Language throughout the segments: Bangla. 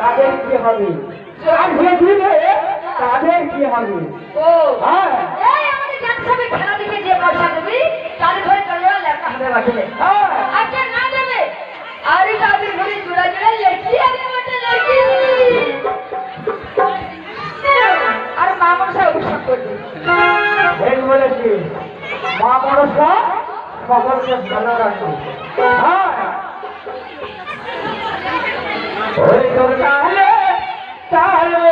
তাদের কি হবে? তাদের কি হবে? ও হ্যাঁ। এই আমাদের জানসাবে খেলা দেখে যে পয়সা দেবি তার ঘরে চলে যাওয়া লেখা হবে বাটলে হ্যাঁ। আচ্ছা না দেবে? আরে তাদের ঘরে জোড়া জোড়া লেখি আগে বাটে লেখি। আর মা মনসা অভিশাপ করবে। ঠিক বলেছি। মা মনসা সকলকে ভালো রাখবে হ্যাঁ। ওই তোর তাহলে তাহলে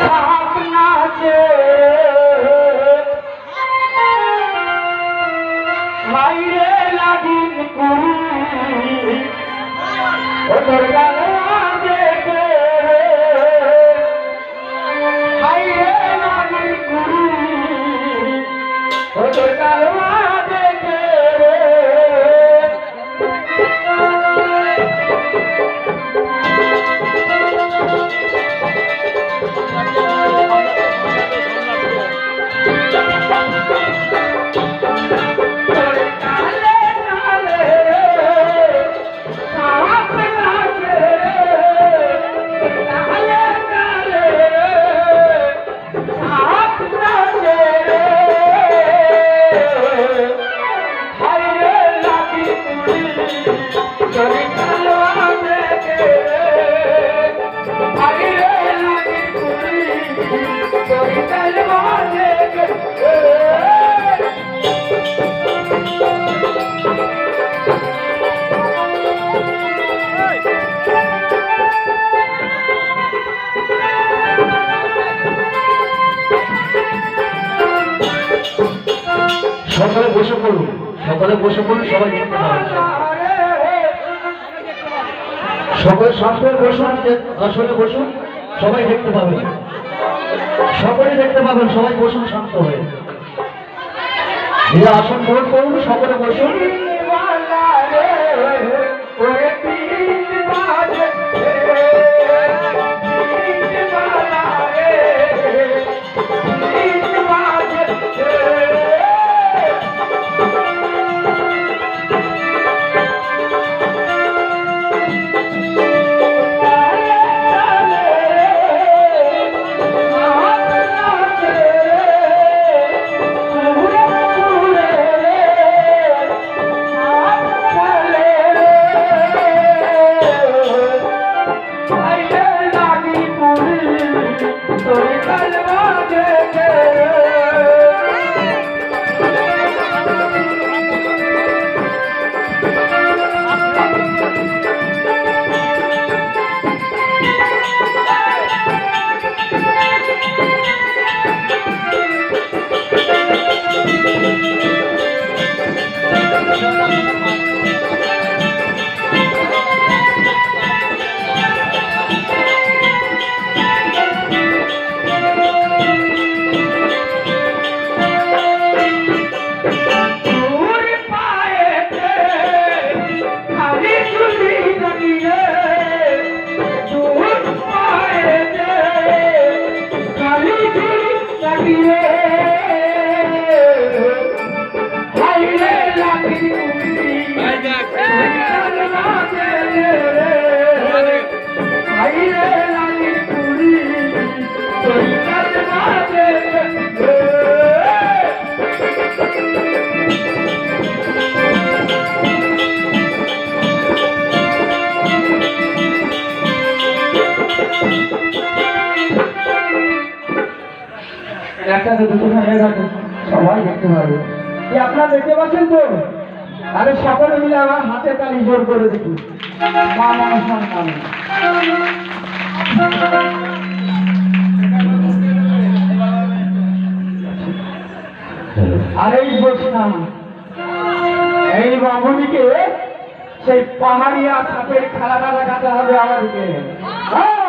সাপ নাচে। মাইরে লাগিন কুড়ি ও তোর গালা হাইরে লাগিন কুড়ি ও তোর গালা পড়ুন সকলে বসে পড়ুন, সবাই দেখতে সকলে সঙ্গে বসুন আসলে বসুন, সবাই দেখতে পাবেন। সকলে দেখতে পাবেন, সবাই বসুন শান্ত হয়ে। আসন গ্রহণ করুন, সকলে বসুন। একটা তো দুটো সবাই দেখতে পাবে। কি আপনারা দেখতে পাচ্ছেন তো? আরে সকলে মিলে আমার হাতে তালি জোর করে দেখি মা মনসার আরেক বসনা এই বামুনিকে সেই পাহাড়িয়া সাপের খেলাটা দেখাতে হবে আমাদেরকে। হ্যাঁ।